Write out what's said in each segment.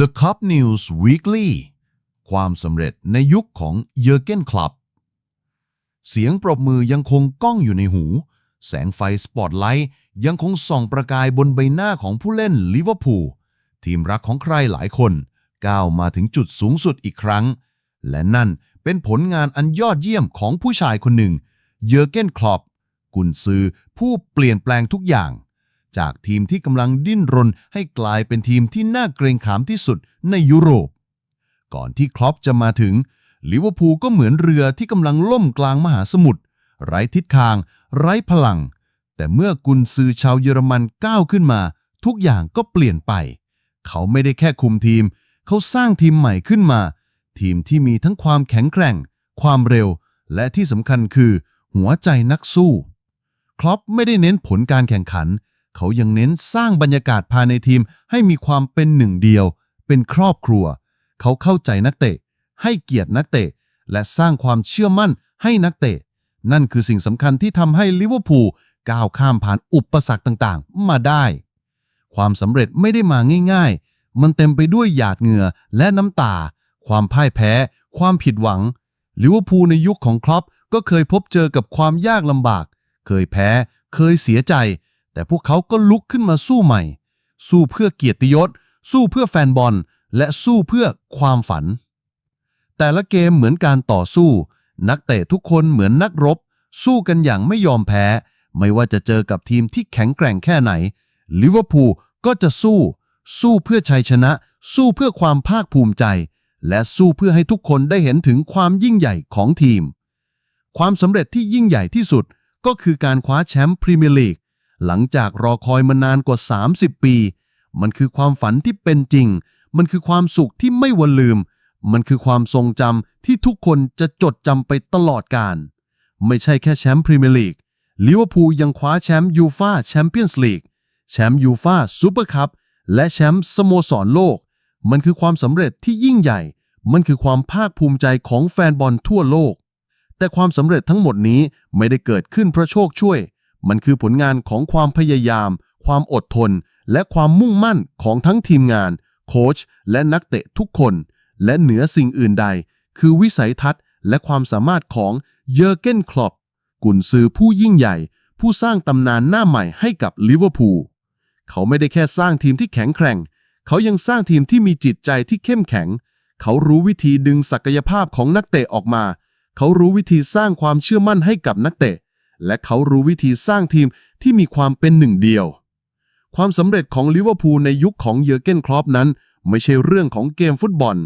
The Cup News Weekly ความสำเร็จในยุคของเยอร์เกนคลับ เสียงปรบมือยังคงก้องอยู่ในหู แสงไฟสปอตไลท์ยังคงส่องประกายบนใบหน้าของผู้เล่นลิเวอร์พูลทีมรักของใครหลายคน ก้าวมาถึงจุดสูงสุดอีกครั้ง และนั่นเป็นผลงานอันยอดเยี่ยมของผู้ชายคนหนึ่ง เยอร์เกนคลอปกุนซือผู้เปลี่ยนแปลงทุกอย่าง จากทีมที่กำลังดิ้นรนให้กลายเป็นทีมที่น่าเกรงขามที่สุดในยุโรป ก่อนที่คลอปจะมาถึงลิเวอร์พูลก็เหมือนเรือที่กำลังล่มกลางมหาสมุทรไร้ทิศทาง ไร้พลัง แต่เมื่อกุนซือชาวเยอรมันก้าวขึ้นมา ทุกอย่างก็เปลี่ยนไป เขาไม่ได้แค่คุมทีม เขาสร้างทีมใหม่ขึ้นมา ทีมที่มีทั้งความแข็งแกร่ง ความเร็ว และที่สำคัญคือ หัวใจนักสู้ครอปไม่ได้เน้นผลการแข่งขัน เขายังเน้นสร้างบรรยากาศภายในทีมให้มีความเป็นหนึ่งเดียว เป็นครอบครัว เขาเข้าใจนักเตะ ให้เกียรตินักเตะ และสร้างความเชื่อมั่นให้นักเตะ นั่นคือสิ่งสำคัญที่ทำให้ลิเวอร์พูลก้าวข้ามผ่านอุปสรรคต่างๆ มาได้ ความสำเร็จไม่ได้มาง่าย ๆ มันเต็มไปด้วยหยาดเหงื่อและน้ำตา ความพ่ายแพ้ ความผิดหวังลิเวอร์พูลในยุคของครอปก็เคยพบเจอกับความยากลำบาก เคยแพ้ เคยเสียใจ แต่พวกเขาก็ลุกขึ้นมาสู้ใหม่ สู้เพื่อเกียรติยศ สู้เพื่อแฟนบอล และสู้เพื่อความฝัน แต่ละเกมเหมือนการต่อสู้ นักเตะทุกคนเหมือนนักรบ สู้กันอย่างไม่ยอมแพ้ ไม่ว่าจะเจอกับทีมที่แข็งแกร่งแค่ไหนลิเวอร์พูลก็จะสู้ สู้เพื่อชัยชนะ สู้เพื่อความภาคภูมิใจ และสู้เพื่อให้ทุกคนได้เห็นถึงความยิ่งใหญ่ของทีม ความสำเร็จที่ยิ่งใหญ่ที่สุดก็คือการคว้าแชมป์พรีเมียร์ลีก หลังจากรอคอยมานานกว่า 30 ปี มันคือความฝันที่เป็นจริง มันคือความสุขที่ไม่วันลืม มันคือความทรงจำที่ทุกคนจะจดจำไปตลอดกาล ไม่ใช่แค่แชมป์พรีเมียร์ลีก ลิเวอร์พูลยังคว้าแชมป์ยูฟาแชมเปี้ยนส์ลีก แชมป์ยูฟาซูเปอร์คัพ และแชมป์สโมสรโลก มันคือความสำเร็จที่ยิ่งใหญ่ มันคือความภาคภูมิใจของแฟนบอลทั่วโลก แต่ความสำเร็จทั้งหมดนี้ไม่ได้เกิดขึ้นเพราะโชคช่วย มันคือผลงานของความพยายาม ความอดทน และความมุ่งมั่นของทั้งทีมงาน โค้ชและนักเตะทุกคน และเหนือสิ่งอื่นใด คือวิสัยทัศน์ และความสามารถของเยอร์เกนคลอปกุนซือผู้ยิ่งใหญ่ ผู้สร้างตำนานหน้าใหม่ให้กับลิเวอร์พูลเขาไม่ได้แค่สร้างทีมที่แข็งแกร่ง เขายังสร้างทีมที่มีจิตใจที่เข้มแข็ง เขารู้วิธีดึงศักยภาพของนักเตะออกมา เขารู้วิธีสร้างความเชื่อมั่นให้กับนักเตะ และเขารู้วิธีสร้างทีมที่มีความเป็นหนึ่งเดียว ความสำเร็จของลิเวอร์พูลในยุคของเยอร์เกนคลอปนั้น ไม่ใช่เรื่องของเกมฟุตบอล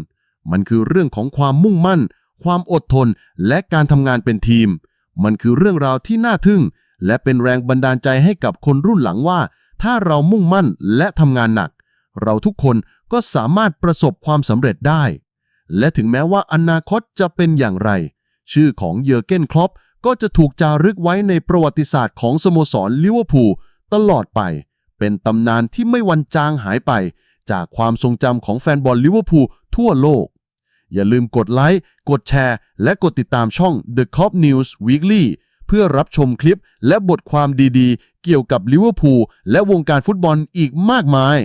มันคือเรื่องของความมุ่งมั่น ความอดทน และการทำงานเป็นทีม มันคือเรื่องราวที่น่าทึ่ง และเป็นแรงบันดาลใจให้กับคนรุ่นหลังว่า ถ้าเรามุ่งมั่นและทำงานหนัก เราทุกคนก็สามารถประสบความสำเร็จได้ และถึงแม้ว่าอนาคตจะเป็นอย่างไร ชื่อของเยอร์เกนคลอป ก็จะถูกจารึกไว้ในประวัติศาสตร์ของสโมสรลิเวอร์พูลตลอดไป เป็นตำนานที่ไม่วันจางหายไป จากความทรงจำของแฟนบอลลิเวอร์พูลทั่วโลก อย่าลืมกดไลค์ กดแชร์ และกดติดตามช่อง The Cop News Weekly เพื่อรับชมคลิปและบทความดีๆ เกี่ยวกับลิเวอร์พูลและวงการฟุตบอลอีกมากมาย